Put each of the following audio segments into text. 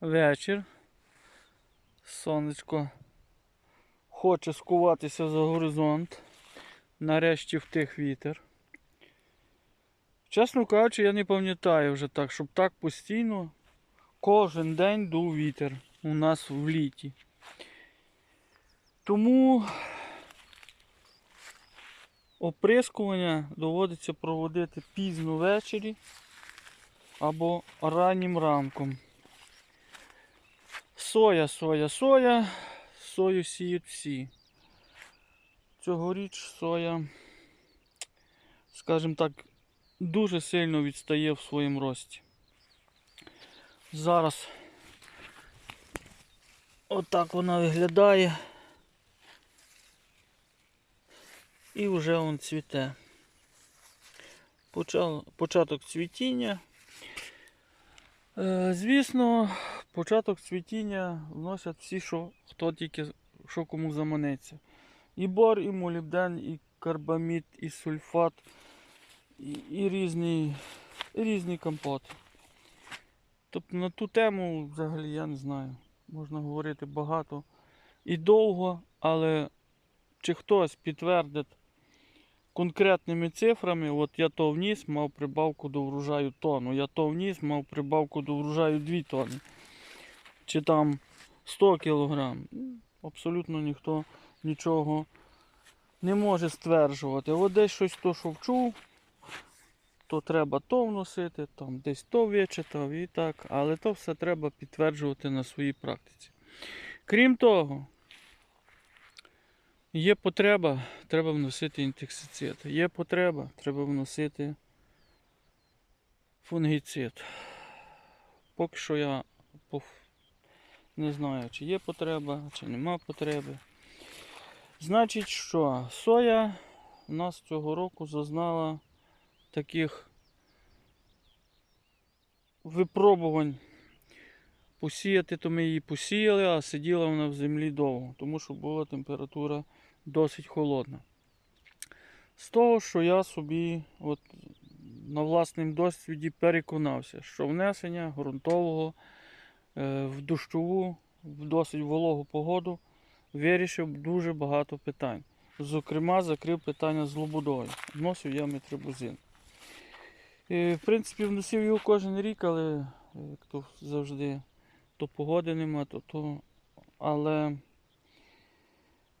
вечір. Сонечко хоче скуватися за горизонт. Нарешті втих вітер. Чесно кажучи, я не пам'ятаю вже так, щоб так постійно кожен день дув вітер у нас в літі. Тому оприскування доводиться проводити пізно ввечері або раннім ранком. Соя, соя, соя. Сою сіють всі. Цьогоріч соя, скажімо так, дуже сильно відстає в своєму рості. Зараз отак вона виглядає. І вже он цвіте. Початок цвітіння. Е, звісно, початок цвітіння вносять всі, що хто тільки що кому заманеться. І бор, і молібден, і карбамід, і сульфат, і, і різні, і різні компоти. Тобто на ту тему взагалі я не знаю. Можна говорити багато і довго, але чи хтось підтвердить конкретними цифрами, от я то вніс, мав прибавку до врожаю тонну, я то вніс, мав прибавку до врожаю 2 тонни. Чи там 100 кілограм. Абсолютно ніхто нічого не може стверджувати. От десь щось то, що вчув, то треба то вносити, там десь то вичитав і так, але то все треба підтверджувати на своїй практиці. Крім того, є потреба, треба вносити інтексицид. Є потреба, треба вносити фунгіцид. Поки що я не знаю, чи є потреба, чи нема потреби. Значить, що соя у нас цього року зазнала таких випробувань. Посіяти, то ми її посіяли, а сиділа вона в землі довго, тому що була температура досить холодна. З того, що я собі от, на власному досвіді переконався, що внесення ґрунтового е, в дощову, в досить вологу погоду вирішив дуже багато питань. Зокрема, закрив питання з лобудою. Вносив я метрибузин. І, в принципі, вносив його кожен рік, але е, як то завжди, то погоди нема, то то. Але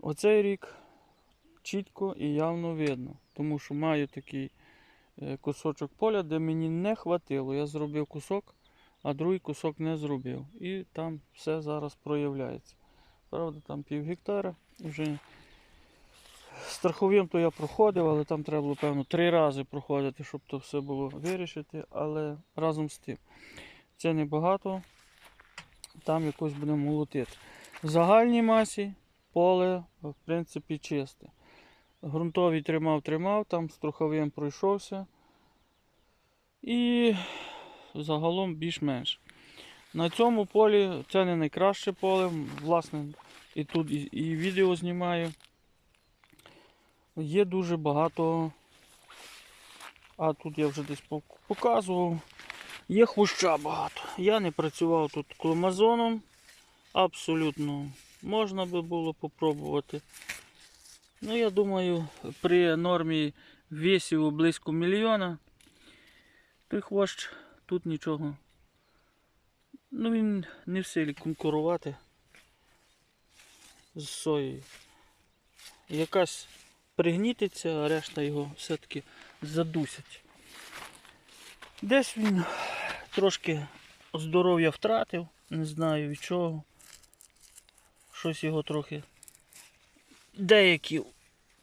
оцей рік чітко і явно видно, тому що маю такий е, кусочок поля, де мені не хватило. Я зробив кусок, а другий кусок не зробив. І там все зараз проявляється. Правда, там пів гектара. Вже страховим то я проходив, але там треба було, певно, три рази проходити, щоб то все було вирішити. Але разом з тим, це небагато. Там якось будемо молотити. В загальній масі поле, в принципі, чисте. Грунтовий тримав, тримав, там страховим пройшовся. І загалом більш-менш. На цьому полі це не найкраще поле. Власне, і тут і, відео знімаю. Є дуже багато. А тут я вже десь показував. Є хвоща багато. Я не працював тут кломазоном. Абсолютно можна би було попробувати. Ну, я думаю, при нормі весів близько мільйона, той хвощ тут нічого. Ну він не в силі конкурувати з соєю. Якась пригнітиться, а решта його все-таки задусять. Десь він трошки здоров'я втратив, не знаю від чого. Щось його трохи. Деякі,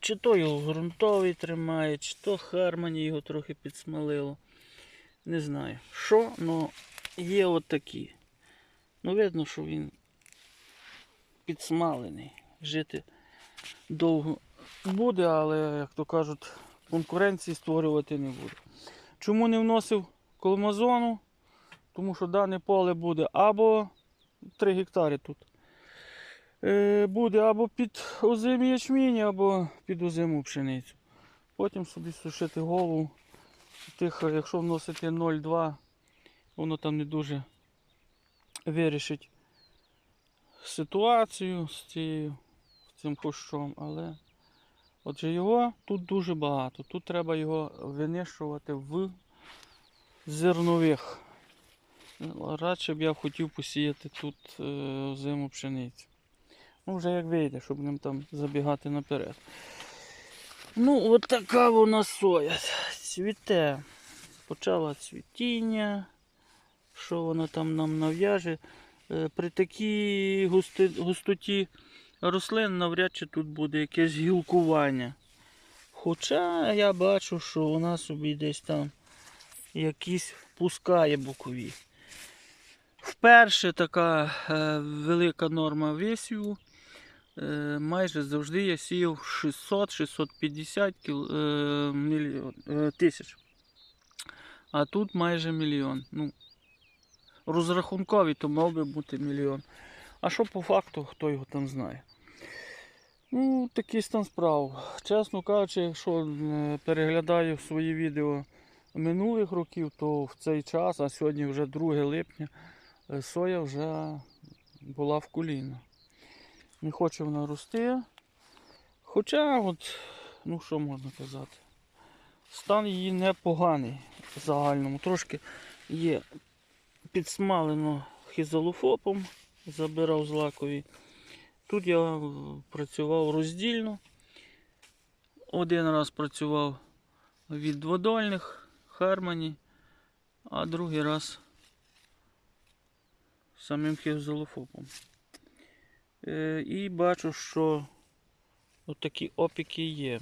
чи то його ґрунтовий тримає, чи то Хармані його трохи підсмалило. Не знаю. Що, ну є от такі. Ну, видно, що він підсмалений. Жити довго буде, але, як то кажуть, конкуренції створювати не буде. Чому не вносив колмазону? Тому що дане поле буде або 3 гектари тут. Е, буде або під озимі ячмінь, або під озиму пшеницю. Потім собі сушити голову. Тих, якщо вносити 0,2, воно там не дуже вирішить ситуацію з цією, з цим кущом, але отже його тут дуже багато. Тут треба його винищувати в зернових. Радше б я хотів посіяти тут е, зиму пшеницю. Ну, вже як вийде, щоб ним там забігати наперед. Ну, от така вона соя. Цвіте. Почала цвітіння. Що вона там нам нав'яже? Е, При такій густоті рослин навряд чи тут буде якесь гілкування. Хоча я бачу, що вона собі десь там якісь пускає бокові. Вперше така е, велика норма висіву. Е, майже завжди я сіяв 600-650 кіл, е, е, тисяч. А тут майже мільйон. Ну, розрахунковий, то мав би бути мільйон. А що по факту, хто його там знає. Ну, такий стан справ. Чесно кажучи, якщо переглядаю свої відео минулих років, то в цей час, а сьогодні вже 2 липня, соя вже була в коліна. Не хоче вона рости. Хоча, от, ну що можна казати, стан її непоганий в загальному. Трошки є підсмалено хізолофопом, забирав злакові. Тут я працював роздільно. Один раз працював від дводольних Хармані, а другий раз самим хізолофопом. Е, І бачу, що отакі опіки є.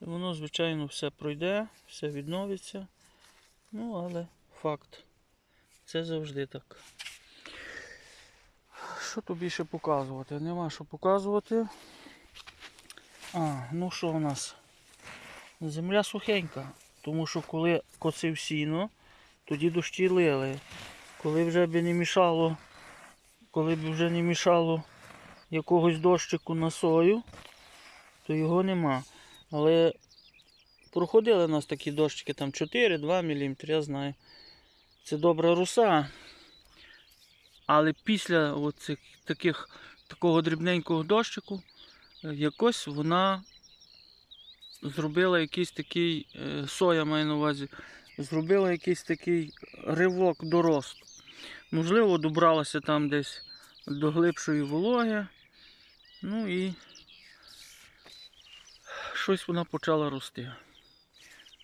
Воно, звичайно, все пройде, все відновиться. Ну, але факт. Це завжди так. Що тобі ще показувати? Нема що показувати. А, ну що у нас? Земля сухенька. Тому що коли косив сіно, тоді дощі лили. Коли вже б не мішало, коли б вже не мішало якогось дощику на сою, то його нема. Але проходили у нас такі дощики, там 4-2 мм, я знаю. Це добра руса. Але після оцих, таких, такого дрібненького дощику е, якось вона зробила якийсь такий, е, соя маю на увазі, зробила якийсь такий ривок до. Можливо, добралася там десь до глибшої вологи. Ну і щось вона почала рости.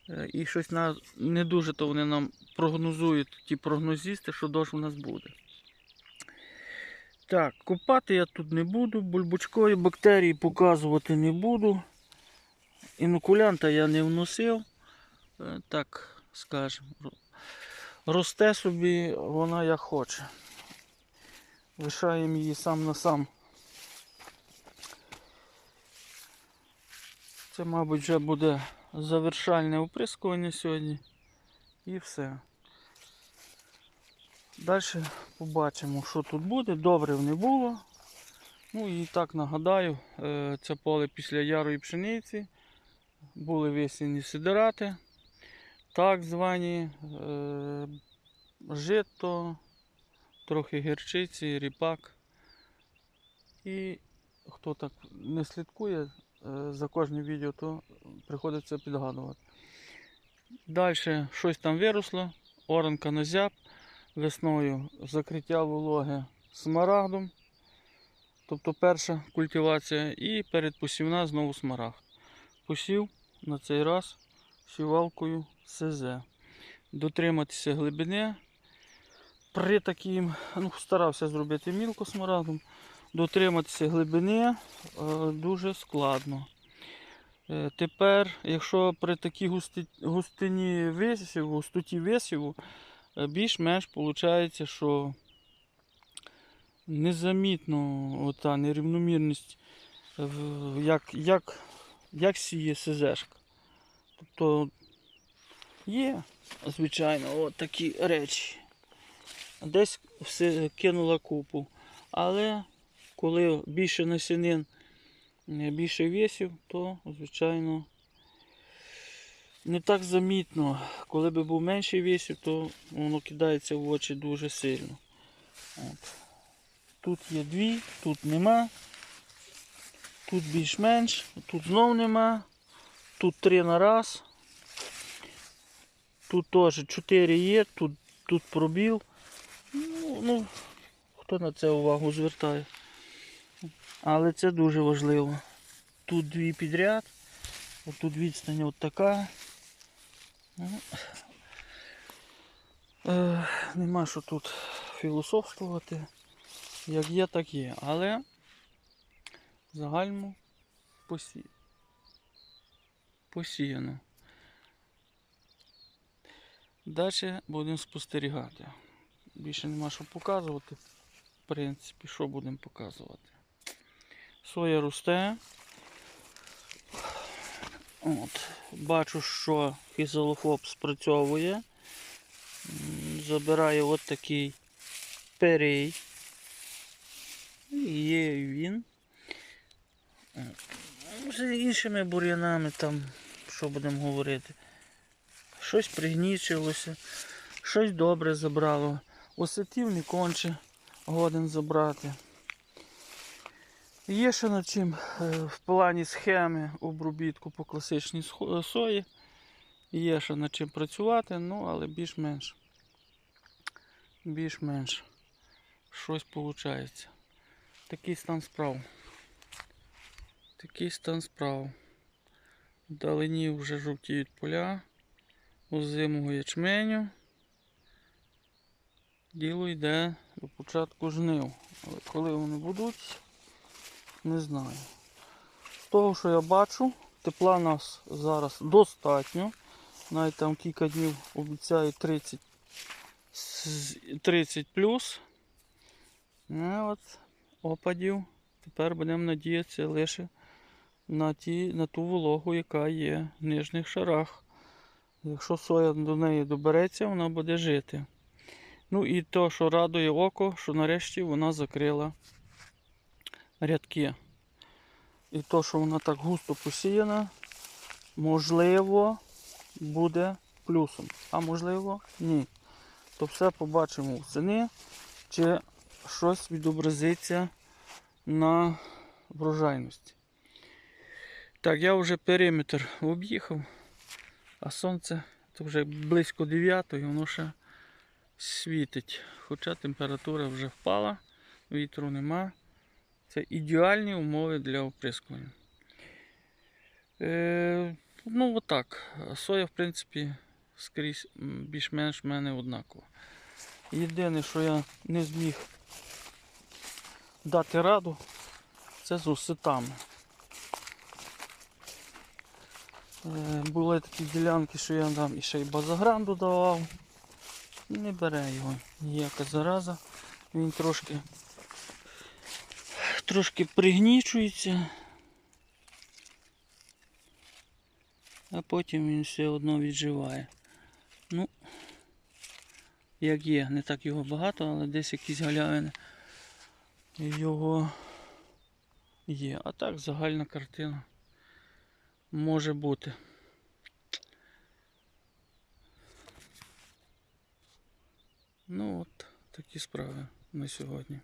Е, І щось на, не дуже то вони нам прогнозують, ті прогнозісти, що дощ у нас буде. Так, копати я тут не буду, бульбочкові бактерії показувати не буду. Інокулянта я не вносив, Е, так скажемо. Росте собі вона як хоче. Лишаємо її сам на сам. Це, мабуть, вже буде завершальне оприскування сьогодні. І все. Далі побачимо, що тут буде. Добрив не було. Ну і так нагадаю, е, це поле після ярої пшениці. Були весняні сидирати, так звані е, жито, трохи гірчиці, ріпак. І хто так не слідкує е, за кожним відео, то приходиться підгадувати. Далі щось там виросло, оранка назяб, весною закриття вологи смарагдом. Тобто перша культивація і передпосівна знову смарагд. Посів на цей раз сівалкою СЗ. Дотриматися глибини. При таким, ну, старався зробити мілко смарагдом. Дотриматися глибини е, дуже складно. Е, Тепер, якщо при такій густи, густині висіву, густоті висіву, е, більш-менш виходить, що незамітно ота нерівномірність, як, як, як сіє СЗшка. Тобто є, звичайно, от такі речі. Десь все кинула купу. Але коли більше насінин, е, більше весів, то, звичайно, не так замітно. Коли би був менший весів, то воно кидається в очі дуже сильно. От. Тут є дві, тут нема. Тут більш-менш, тут знов нема. Тут три на раз. Тут теж чотири є, тут, тут пробіл. Ну, ну, хто на це увагу звертає. Але це дуже важливо. Тут дві підряд, тут відстань от така. Ну, Е, нема що тут філософствувати. Як є, так є. Але в загальному посі... посіяно. Далі будемо спостерігати. Більше нема що показувати. В принципі, що будемо показувати? Соя росте. От. Бачу, що фізолофоб спрацьовує. М, Забирає от такий перей. І Є він. От. Ну, З іншими бур'янами там, що будемо говорити. Щось пригнічилося, щось добре забрало. Осетів не конче годен забрати. Є ще над чим е, в плані схеми обробітку по класичній сої. Є ще над чим працювати, ну але більш-менш. Більш-менш щось виходить. Такий стан справ. Такий стан справ. Вдалині вже жовтіють поля, озимого ячменю. Діло йде до початку жнив. Але коли вони будуть, не знаю. З того, що я бачу, тепла нас зараз достатньо. Навіть там кілька днів обіцяють 30, 30 плюс. Ну, от, опадів. Тепер будемо надіятися лише на, ті, на ту вологу, яка є в нижніх шарах. Якщо соя до неї добереться, вона буде жити. Ну і то, що радує око, що нарешті вона закрила рядки. І то, що вона так густо посіяна, можливо, буде плюсом. А можливо, ні. То все побачимо восени, чи щось відобразиться на врожайності. Так, я вже периметр об'їхав, а сонце то вже близько 9, воно ще світить. Хоча температура вже впала, вітру нема. Це ідеальні умови для оприскування. Е, ну, отак. Соя, в принципі, скрізь більш-менш в мене однаково. Єдине, що я не зміг дати раду, це з осетами. Е, були такі ділянки, що я там і ще й базагран додавав. Не бере його ніяка зараза. Він трошки трошки пригнічується. А потім він все одно відживає. Ну, як є, не так його багато, але десь якісь галявини його є. А так загальна картина може бути. Ну от, такі справи на сьогодні.